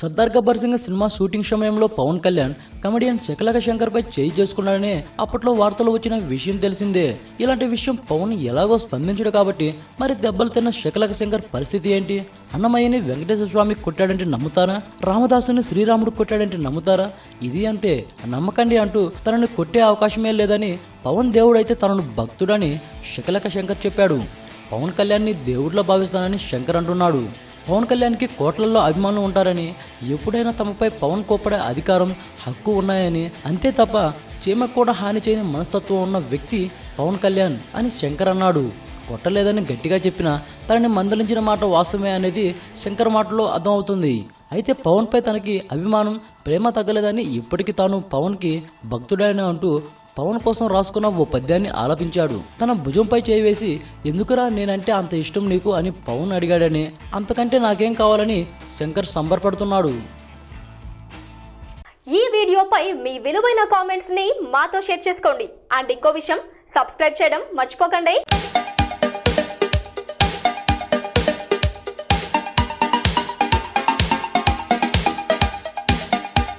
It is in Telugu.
సర్దార్ గబ్బర్ సింగ్ సినిమా షూటింగ్ సమయంలో పవన్ కళ్యాణ్ కమెడియన్ శకలక శంకర్ పై చేయి చేసుకున్నాడని అప్పట్లో వార్తలు వచ్చిన విషయం తెలిసిందే. ఇలాంటి విషయం పవన్ ఎలాగో స్పందించడు కాబట్టి మరి దెబ్బలు తిన్న శకలక శంకర్ పరిస్థితి ఏంటి? అన్నమయ్యని వెంకటేశ్వర స్వామి కొట్టాడంటే నమ్ముతారా? రామదాసుని శ్రీరాముడు కొట్టాడంటే నమ్ముతారా? ఇది అంతే నమ్మకండి అంటూ తనని కొట్టే అవకాశమే లేదని పవన్ దేవుడైతే తనను భక్తుడని శకలక శంకర్ చెప్పాడు. పవన్ కళ్యాణ్ని దేవుడిలో భావిస్తానని శంకర్ అంటున్నాడు. పవన్ కళ్యాణ్కి కోట్లల్లో అభిమానులు ఉంటారని ఎప్పుడైనా తమపై పవన్ కోప్పడే అధికారం హక్కు ఉన్నాయని అంతే తప్ప చీమకు కూడా హాని చేయని మనస్తత్వం ఉన్న వ్యక్తి పవన్ కళ్యాణ్ అని శంకర్ అన్నాడు. కొట్టలేదని గట్టిగా చెప్పినా తనని మందలించిన మాట వాస్తవమే అనేది శంకర్ మాటలో అర్థమవుతుంది. అయితే పవన్పై తనకి అభిమానం ప్రేమ తగ్గలేదని ఇప్పటికీ తాను పవన్కి భక్తుడైన అంటూ పవన్ కోసం రాసుకున్న ఓ పద్యాన్ని ఆలపించాడు. తన భుజంపై చేయి వేసి ఎందుకురా నేనంటే అంత ఇష్టం నీకు? అని పవన్ అడిగాడని అంతకంటే నాకేం కావాలని శంకర్ సంబరపడుతున్నాడు. ఈ వీడియోపై మీ విలువైన కామెంట్స్ని మాతో షేర్ చేసుకోండి. అండ్ ఇంకో విషయం సబ్స్క్రైబ్ చేయడం మర్చిపోకండి.